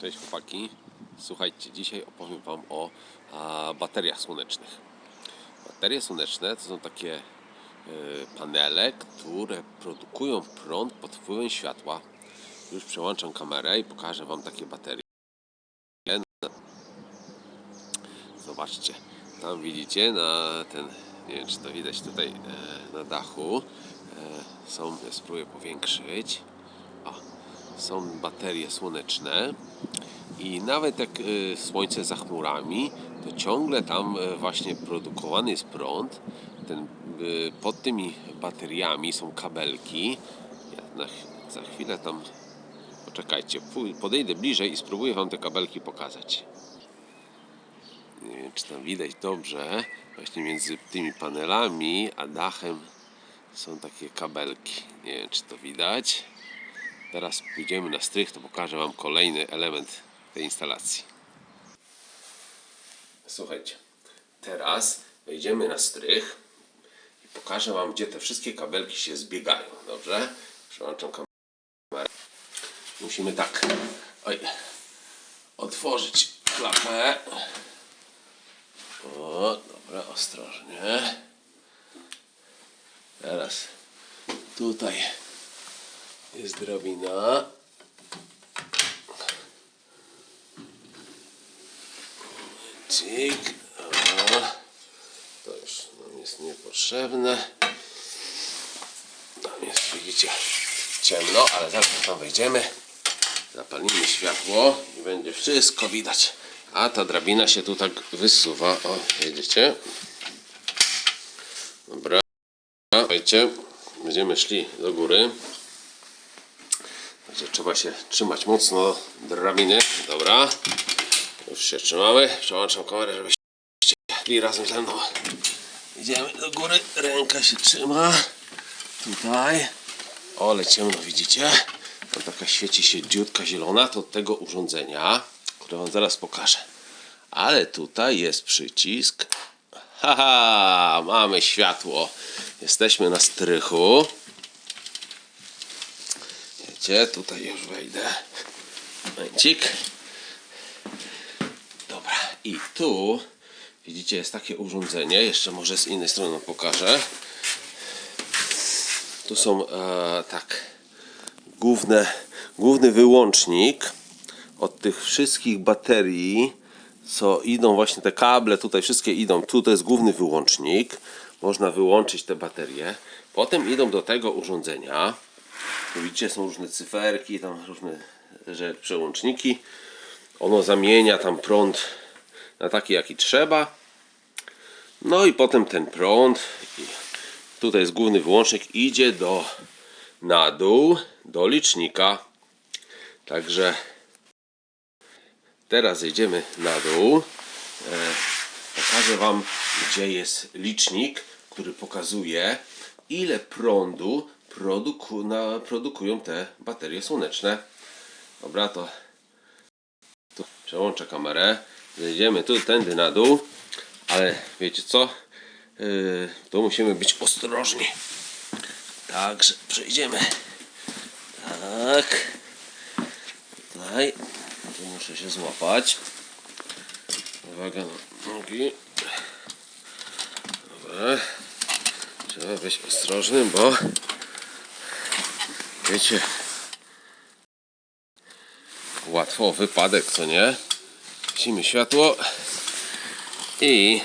Cześć chłopaki. Słuchajcie, dzisiaj opowiem Wam o a, bateriach słonecznych. Baterie słoneczne to są takie e, panele, które produkują prąd pod wpływem światła. Już przełączam kamerę i pokażę Wam takie baterie. Zobaczcie, tam widzicie na ten, nie wiem czy to widać tutaj e, na dachu, e, są, ja spróbuję powiększyć. Są baterie słoneczne i nawet jak y, słońce za chmurami, to ciągle tam y, właśnie produkowany jest prąd. Ten, y, pod tymi bateriami są kabelki. Ja na, za chwilę tam, poczekajcie, podejdę bliżej i spróbuję Wam te kabelki pokazać. Nie wiem, czy tam widać dobrze. Właśnie między tymi panelami a dachem są takie kabelki. Nie wiem, czy to widać. Teraz pójdziemy na strych, to pokażę Wam kolejny element tej instalacji. Słuchajcie, teraz wejdziemy na strych i pokażę Wam, gdzie te wszystkie kabelki się zbiegają. Dobrze? Przełączam kamerę. Musimy tak, oj, otworzyć klapę. O, dobra, ostrożnie. Teraz tutaj jest drabina. Cik. O, to już nam jest niepotrzebne. Tam jest, widzicie, ciemno, ale zaraz tam wejdziemy. Zapalimy światło i będzie wszystko widać. A ta drabina się tu tak wysuwa. O, widzicie? Dobra. Słuchajcie, będziemy szli do góry. Także trzeba się trzymać mocno drabiny. Dobra. Już się trzymamy. Przełączam kamerę, żebyście szli razem ze mną. Idziemy do góry. Ręka się trzyma. Tutaj. O, ale ciemno widzicie? Tam taka świeci się dziutka zielona. To od tego urządzenia, które wam zaraz pokażę. Ale tutaj jest przycisk. Haha, mamy światło. Jesteśmy na strychu. Wiecie, tutaj już wejdę. Momencik. Dobra, i tu widzicie, jest takie urządzenie. Jeszcze może z innej strony pokażę. Tu są e, tak główne, główny wyłącznik od tych wszystkich baterii, co idą właśnie te kable, tutaj wszystkie idą, tu to jest główny wyłącznik, można wyłączyć te baterie, potem idą do tego urządzenia, tu widzicie są różne cyferki, tam różne że, przełączniki, ono zamienia tam prąd na taki jaki trzeba, no i potem ten prąd, tutaj jest główny wyłącznik, idzie do na dół, do licznika, także Teraz zejdziemy na dół. E, pokażę Wam, gdzie jest licznik, który pokazuje, ile prądu produku, na, produkują te baterie słoneczne. Dobra, to tu przełączę kamerę. Zejdziemy tu, tędy na dół, ale wiecie co? Yy, tu musimy być ostrożni. Także przejdziemy. Tak. Tutaj. Tu muszę się złapać. Uwaga na nogi. Dobra. Trzeba być ostrożnym, bo wiecie łatwo wypadek, co nie? Gasimy światło i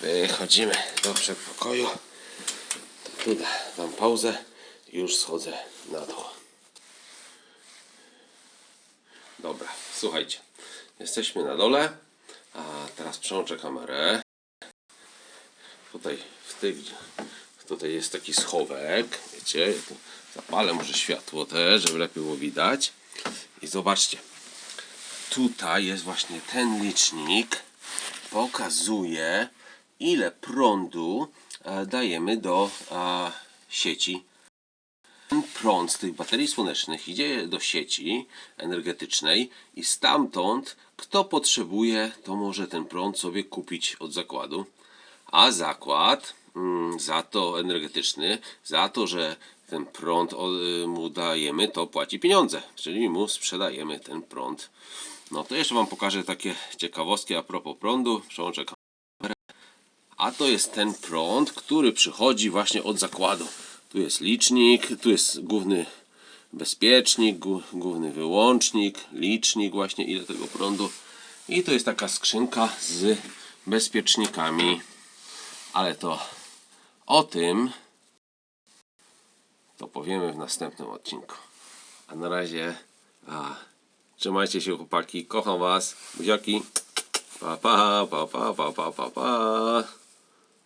wychodzimy do przedpokoju. Tu dam pauzę już schodzę na dół. Dobra, słuchajcie. Jesteśmy na dole, a teraz przełączę kamerę. Tutaj w tych, tutaj jest taki schowek, wiecie, zapalę może światło też, żeby lepiej było widać. I zobaczcie, tutaj jest właśnie ten licznik, pokazuje ile prądu e, dajemy do e, sieci ten prąd z tych baterii słonecznych idzie do sieci energetycznej i stamtąd kto potrzebuje, to może ten prąd sobie kupić od zakładu. A zakład za to energetyczny, za to, że ten prąd y, mu dajemy, to płaci pieniądze, czyli mu sprzedajemy ten prąd. No to jeszcze Wam pokażę takie ciekawostki a propos prądu. Przełączę kamerę. A to jest ten prąd, który przychodzi właśnie od zakładu. Tu jest licznik, tu jest główny bezpiecznik, głó- główny wyłącznik, licznik właśnie ile tego prądu. I to jest taka skrzynka z bezpiecznikami. Ale to o tym to powiemy w następnym odcinku. A na razie a, trzymajcie się chłopaki, kocham was, buziaki. Pa pa pa pa pa pa pa pa.